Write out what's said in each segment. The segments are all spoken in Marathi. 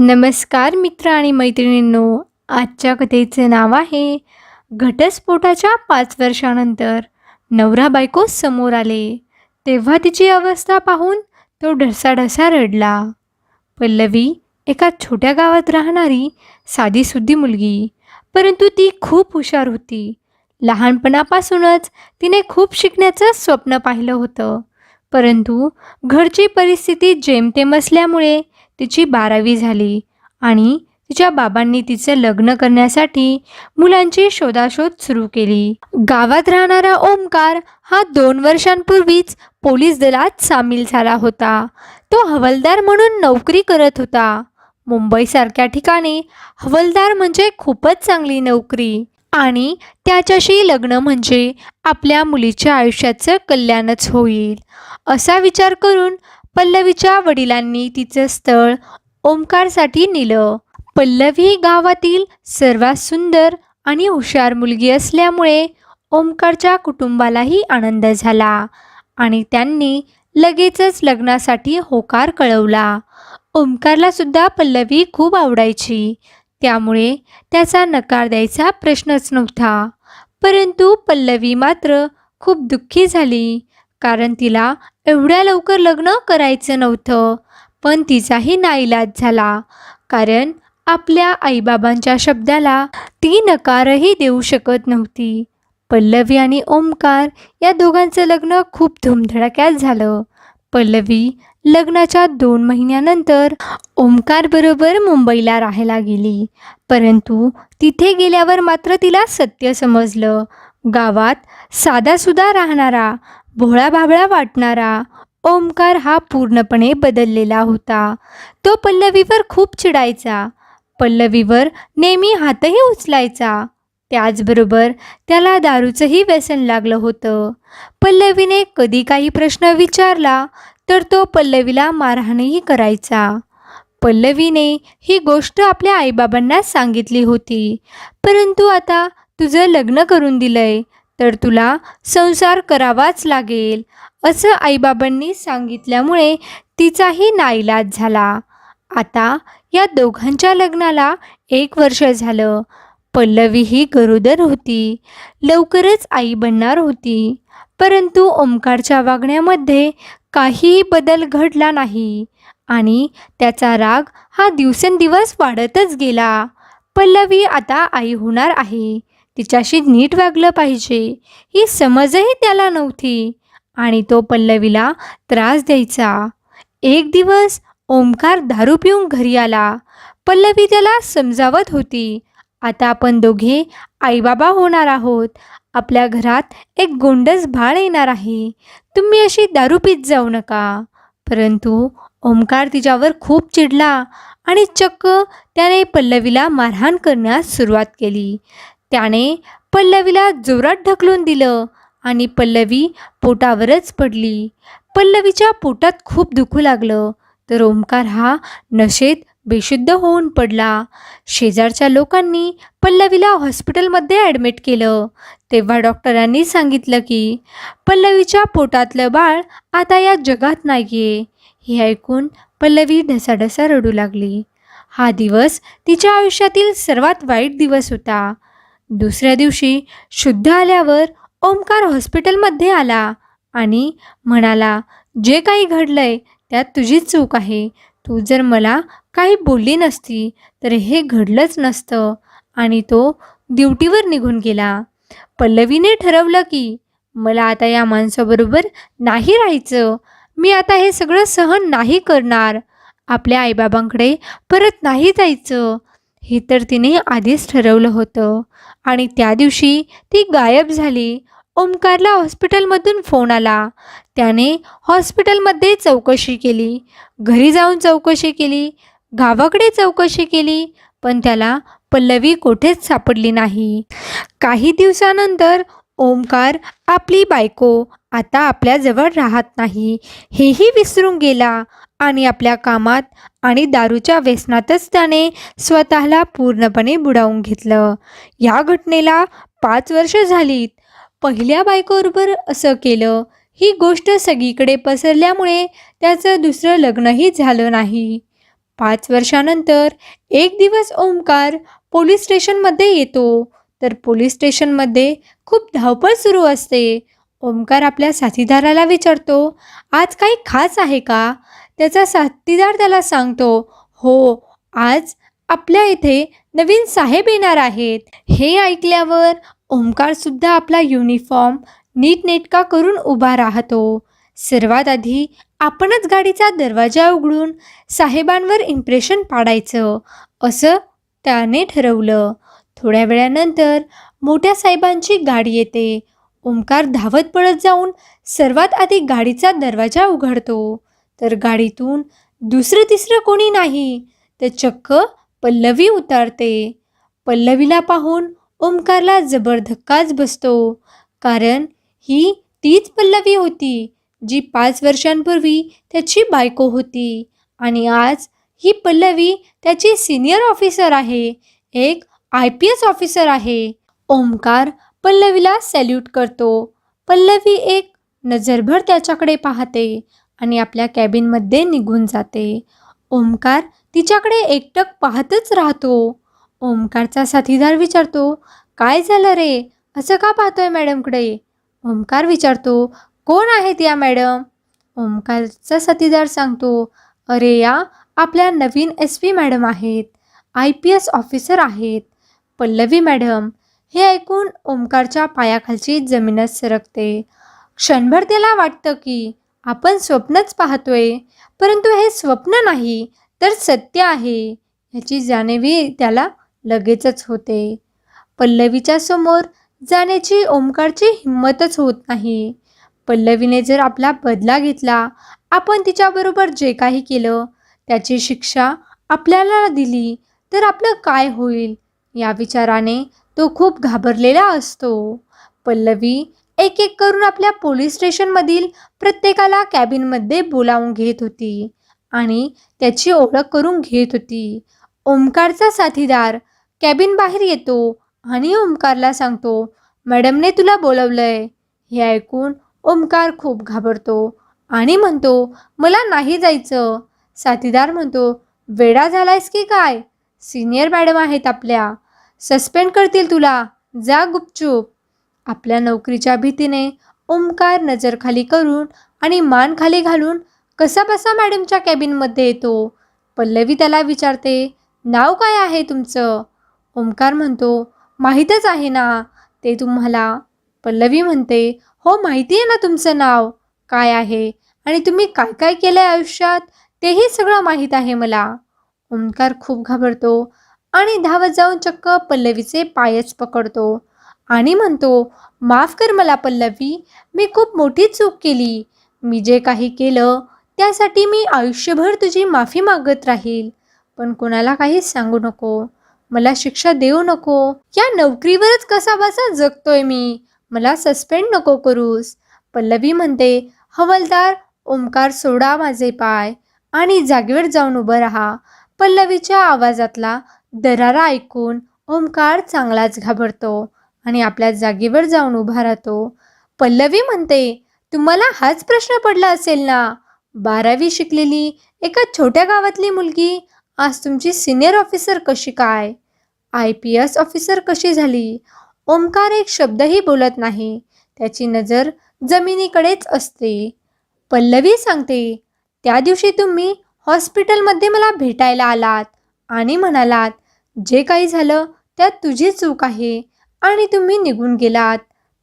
नमस्कार मित्र आणि मैत्रिणींनो आजच्या कथेचे नाव आहे घटस्फोटाच्या पाच वर्षानंतर नवरा बायको समोर आले. तेव्हा तिची अवस्था पाहून तो ढसाढसा रडला. पल्लवी एका छोट्या गावात राहणारी साधीसुद्धी मुलगी परंतु ती खूप हुशार होती. लहानपणापासूनच तिने खूप शिकण्याचं स्वप्न पाहिलं होतं. परंतु घरची परिस्थिती जेमतेम असल्यामुळे तिची बारावी झाली आणि तिच्या बाबांनी तिचं लग्न करण्यासाठी मुलांची शोधाशोध सुरू केली. गावात राहणारा ओमकार हा दोन वर्षांपूर्वीच पोलीस दलात सामील झाला होता. तो हवालदार म्हणून नोकरी करत होता. मुंबईसारख्या ठिकाणी हवालदार म्हणजे खूपच चांगली नोकरी आणि त्याच्याशी लग्न म्हणजे आपल्या मुलीच्या आयुष्याचं कल्याणच होईल असा विचार करून पल्लवीच्या वडिलांनी तिचं स्थळ ओमकारसाठी नेलं. पल्लवी गावातील सर्वात सुंदर आणि हुशार मुलगी असल्यामुळे ओमकारच्या कुटुंबालाही आनंद झाला आणि त्यांनी लगेचच लग्नासाठी होकार कळवला. ओमकारला सुद्धा पल्लवी खूप आवडायची. त्यामुळे त्याचा नकार द्यायचा प्रश्नच नव्हता. परंतु पल्लवी मात्र खूप दुःखी झाली. कारण तिला एवढ्या लवकर लग्न करायचं नव्हतं पण तिचाही नाईलाज झाला. कारण आपल्या आईबाबांच्या शब्दाला ती नकारही देऊ शकत नव्हती. पल्लवी आणि ओमकार या दोघांचं लग्न खूप धुमधडाक्यात झालं. पल्लवी लग्नाच्या दोन महिन्यानंतर ओमकारबरोबर मुंबईला राहायला गेली परंतु तिथे गेल्यावर मात्र तिला सत्य समजलं. गावात साधासुद्धा राहणारा भोळा भाबळा वाटणारा ओमकार हा पूर्णपणे बदललेला होता. तो पल्लवीवर खूप चिडायचा. पल्लवीवर नेहमी हातही उचलायचा. त्याचबरोबर त्याला दारूचंही व्यसन लागलं होतं. पल्लवीने कधी काही प्रश्न विचारला तर तो पल्लवीला मारहाणही करायचा. पल्लवीने ही गोष्ट आपल्या आईबाबांना सांगितली होती. परंतु आता तुझं लग्न करून दिलंय. तर तुला संसार करावाच लागेल असं आईबाबांनी सांगितल्यामुळे तिचाही नाईलाज झाला. आता या दोघांच्या लग्नाला एक वर्ष झालं. पल्लवी ही गरोदर होती. लवकरच आई बनणार होती. परंतु ओमकारच्या वागण्यामध्ये काहीही बदल घडला नाही आणि त्याचा राग हा दिवसेंदिवस वाढतच गेला. पल्लवी आता आई होणार आहे. तिच्याशी नीट वागलं पाहिजे. ही समजही त्याला नव्हती. आणि तो पल्लवीला त्रास द्यायचा. एक दिवस ओमकार दारू पिऊन घरी आला. पल्लवी त्याला समजावत होती. आता आपण दोघे आईबाबा होणार आहोत. आपल्या घरात एक गोंडस भाळ येणार आहे. तुम्ही अशी दारू पीत जाऊ नका. परंतु ओमकार तिच्यावर खूप चिडला आणि चक्क त्याने पल्लवीला मारहाण करण्यास सुरुवात केली. त्याने पल्लवीला जोरात ढकलून दिलं आणि पल्लवी पोटावरच पडली. पल्लवीच्या पोटात खूप दुखू लागलं तर ओमकार हा नशेत बेशुद्ध होऊन पडला. शेजारच्या लोकांनी पल्लवीला हॉस्पिटलमध्ये ॲडमिट केलं. तेव्हा डॉक्टरांनी सांगितलं की पल्लवीच्या पोटातलं बाळ आता या जगात नाही आहे हे ऐकून पल्लवी ढसाढसा रडू लागली. हा दिवस तिच्या आयुष्यातील सर्वात वाईट दिवस होता. दुसऱ्या दिवशी शुद्ध आल्यावर ओमकार हॉस्पिटलमध्ये आला आणि म्हणाला जे काही घडलंय त्यात तुझीच चूक आहे. तू जर मला काही बोलली नसती तर हे घडलंच नसतं. आणि तो ड्युटीवर निघून गेला. पल्लवीने ठरवलं की मला आता या माणसाबरोबर नाही राहायचं. मी आता हे सगळं सहन नाही करणार. आपल्या आईबाबांकडे परत नाही जायचं. हे तर तिने आधीच ठरवलं होतं. आणि त्या दिवशी ती गायब झाली. ओमकारला हॉस्पिटलमधून फोन आला. त्याने हॉस्पिटलमध्ये चौकशी केली. घरी जाऊन चौकशी केली. गावाकडे चौकशी केली. पण त्याला पल्लवी कोठेच सापडली नाही. काही दिवसानंतर ओमकार आपली बायको आता आपल्याजवळ राहत नाही. हेही विसरून गेला आणि आपल्या कामात आणि दारूच्या व्यसनातच त्याने स्वतःला पूर्णपणे बुडावून घेतलं. या घटनेला पाच वर्ष झालीत. पहिल्या बायकोबरोबर असं केलं. ही गोष्ट सगळीकडे पसरल्यामुळे त्याचं दुसरं लग्नही झालं नाही. पाच वर्षानंतर एक दिवस ओंकार पोलीस स्टेशनमध्ये येतो. तर पोलीस स्टेशनमध्ये खूप धावपळ सुरू असते. ओमकार आपल्या साथीदाराला विचारतो आज काही खास आहे का? त्याचा साथीदार त्याला सांगतो हो आज आपल्या इथे नवीन साहेब येणार आहेत. हे ऐकल्यावर ओमकारसुद्धा आपला युनिफॉर्म नीटनेटका करून उभा राहतो. सर्वात आधी आपणच गाडीचा दरवाजा उघडून साहेबांवर इम्प्रेशन पाडायचं असं त्याने ठरवलं. थोड्या वेळानंतर मोठ्या साहेबांची गाडी येते. ओमकार धावत पळत जाऊन सर्वात आधी गाडीचा दरवाजा उघडतो. तर गाडीतून दुसरं तिसरं कोणी नाही. तर चक्क पल्लवी उतारते. पल्लवीला पाहून ओमकारला जबर धक्काच बसतो. कारण ही तीच पल्लवी होती जी पाच वर्षांपूर्वी त्याची बायको होती. आणि आज ही पल्लवी त्याची सिनियर ऑफिसर आहे एक आय पी एस ऑफिसर आहे. ओमकार पल्लवीला सॅल्यूट करतो. पल्लवी एक नजरभर त्याच्याकडे पाहते आणि आपल्या कॅबिनमध्ये निघून जाते. ओमकार तिच्याकडे एकटक पाहतच राहतो. ओमकारचा साथीदार विचारतो काय झालं रे? असं का पाहतोय मॅडमकडे? ओमकार विचारतो कोण आहेत या मॅडम? ओमकारचा साथीदार सांगतो अरे या आपल्या नवीन एस पी मॅडम आहेत. आय पी एस ऑफिसर आहेत. पल्लवी मॅडम हे ऐकून ओमकारच्या पायाखालची जमीनच सरकते. क्षणभर त्याला वाटतं की आपण स्वप्नच पाहतोय परंतु हे स्वप्न नाही तर सत्य आहे याची जाणीवी त्याला लगेचच होते. पल्लवीच्या समोर जाण्याची ओमकारची हिंमतच होत नाही. पल्लवीने जर आपला बदला घेतला आपण तिच्याबरोबर जे काही केलं त्याची शिक्षा आपल्याला दिली तर आपलं काय होईल या विचाराने तो खूप घाबरलेला असतो. पल्लवी एक एक करून आपल्या पोलीस स्टेशनमधील प्रत्येकाला कॅबिनमध्ये बोलावून घेत होती आणि त्याची ओळख करून घेत होती. ओमकारचा साथीदार कॅबिन बाहेर येतो आणि ओमकारला सांगतो मॅडमने तुला बोलवलंय. हे ऐकून ओमकार खूप घाबरतो आणि म्हणतो मला नाही जायचं. साथीदार म्हणतो वेडा झालायस की काय? सिनियर मॅडम आहेत आपल्या. सस्पेंड करतील तुला. जा गुपचूप. आपल्या नोकरीच्या भीतीने ओंकार नजर खाली करून आणि मान खाली घालून कसा बसा मॅडमच्या कॅबिनमध्ये येतो. पल्लवी त्याला विचारते नाव काय आहे तुमचं? ओमकार म्हणतो माहीतच आहे ना. ते तुम्हाला. पल्लवी म्हणते हो माहिती आहे ना तुमचं नाव. काय आहे? आणि तुम्ही काय काय केलं आहे आयुष्यात? तेही सगळं माहीत आहे मला. ओमकार खूप घाबरतो. आणि धावत जाऊन चक्क पल्लवीचे पायच पकडतो. आणि म्हणतो माफ कर मला पल्लवी मी खूप मोठी चूक केली. मी जे काही केलं त्यासाठी मी आयुष्यभर तुझी माफी मागत राहील. पण कोणाला काही सांगू नको. मला शिक्षा देऊ नको. या नोकरीवरच कसा बसा जगतोय मी. मला सस्पेंड नको करूस. पल्लवी म्हणते हवलदार ओमकार सोडा माझे पाय आणि जागेवर जाऊन उभं राहा. पल्लवीच्या आवाजातला दरारा ऐकून ओमकार चांगलाच घाबरतो आणि आपल्या जागेवर जाऊन उभा राहतो. पल्लवी म्हणते तुम्हाला हाच प्रश्न पडला असेल ना? बारावी शिकलेली एका छोट्या गावातली मुलगी आज तुमची सिनियर ऑफिसर कशी काय? आय पी एस ऑफिसर कशी झाली ओमकार एक शब्दही बोलत नाही. त्याची नजर जमिनीकडेच असते. पल्लवी सांगते त्या दिवशी तुम्ही हॉस्पिटलमध्ये मला भेटायला आलात. आणि म्हणालात जे काही झालं त्यात तुझी चूक आहे आणि तुम्ही निघून गेलात.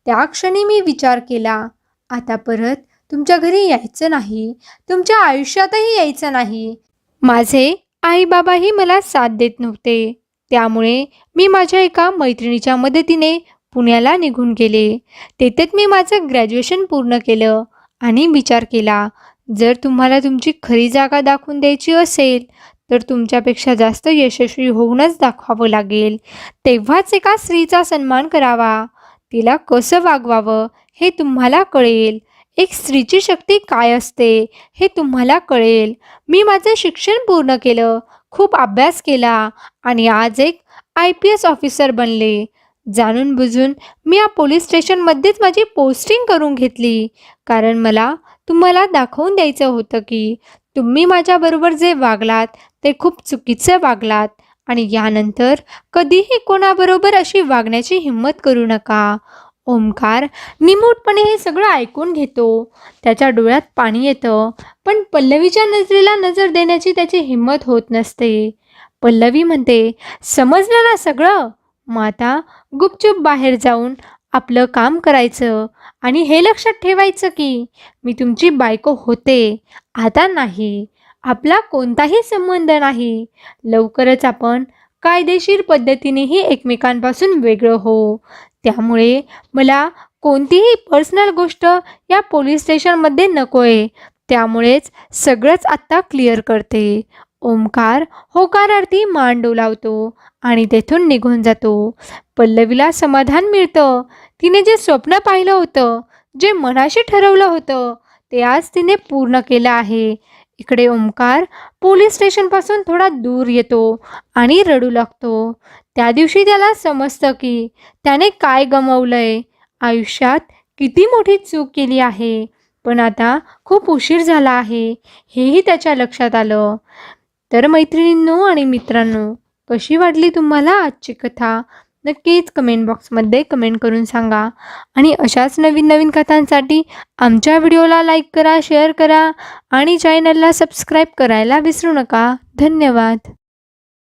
त्या क्षणी मी विचार केला आता परत तुमच्या घरी यायचं नाही तुमच्या आयुष्यातही यायचं नाही. माझे आईबाबाही मला साथ देत नव्हते. त्यामुळे मी माझ्या एका मैत्रिणीच्या मदतीने पुण्याला निघून गेले. तेथेच मी माझं ग्रॅज्युएशन पूर्ण केलं आणि विचार केला जर तुम्हाला तुमची खरी जागा दाखवून द्यायची असेल तर तुमच्यापेक्षा जास्त यशस्वी होऊनच दाखवावं लागेल. तेव्हाच एका स्त्रीचा सन्मान करावा. तिला कसं वागवावं हे तुम्हाला कळेल. एक स्त्रीची शक्ती काय असते हे तुम्हाला कळेल. मी माझं शिक्षण पूर्ण केलं खूप अभ्यास केला आणि आज एक आय पी एस ऑफिसर बनले. जाणून बुजून मी या पोलीस स्टेशनमध्येच माझी पोस्टिंग करून घेतली. कारण मला तुम्हाला दाखवून द्यायचं होतं की तुम्ही माझ्याबरोबर जे वागलात ते खूप चुकीचं वागलात. आणि यानंतर कधीही कोणाबरोबर अशी वागण्याची हिंमत करू नका. ओमकार निमूटपणे हे सगळं ऐकून घेतो. त्याच्या डोळ्यात पाणी येतं. पण पल्लवीच्या नजरेला नजर देण्याची त्याची हिंमत होत नसते. पल्लवी म्हणते समजलं ना सगळं? मग आता गुपचूप बाहेर जाऊन आपलं काम करायचं. आणि हे लक्षात ठेवायचं की मी तुमची बायको होते. आता नाही. आपला कोणताही संबंध नाही. लवकरच आपण कायदेशीर पद्धतीनेही एकमेकांपासून वेगळं हो. त्यामुळे मला कोणतीही पर्सनल गोष्ट या पोलीस स्टेशनमध्ये नको आहे त्यामुळेच सगळंच आत्ता क्लिअर करते. ओंकार होकारार्थी मान डोलावतो आणि तेथून निघून जातो. पल्लवीला समाधान मिळतं. तिने जे स्वप्न पाहिलं होतं जे मनाशी ठरवलं होतं ते आज तिने पूर्ण केलं आहे. इकडे ओंकार पोलीस स्टेशनपासून थोडा दूर येतो आणि रडू लागतो. त्या दिवशी त्याला समजतं की त्याने काय गमवलंय. आयुष्यात किती मोठी चूक केली आहे. पण आता खूप उशीर झाला आहे. हेही त्याच्या लक्षात आलं. तर मैत्रिणींनो आणि मित्रांनो कशी वाटली तुम्हाला आजची कथा? नक्कीच कमेंट बॉक्समध्ये कमेंट करून सांगा. आणि अशाच नवीन नवीन कथांसाठी आमच्या व्हिडिओला लाईक करा शेअर करा आणि चॅनलला सबस्क्राईब करायला विसरू नका. धन्यवाद.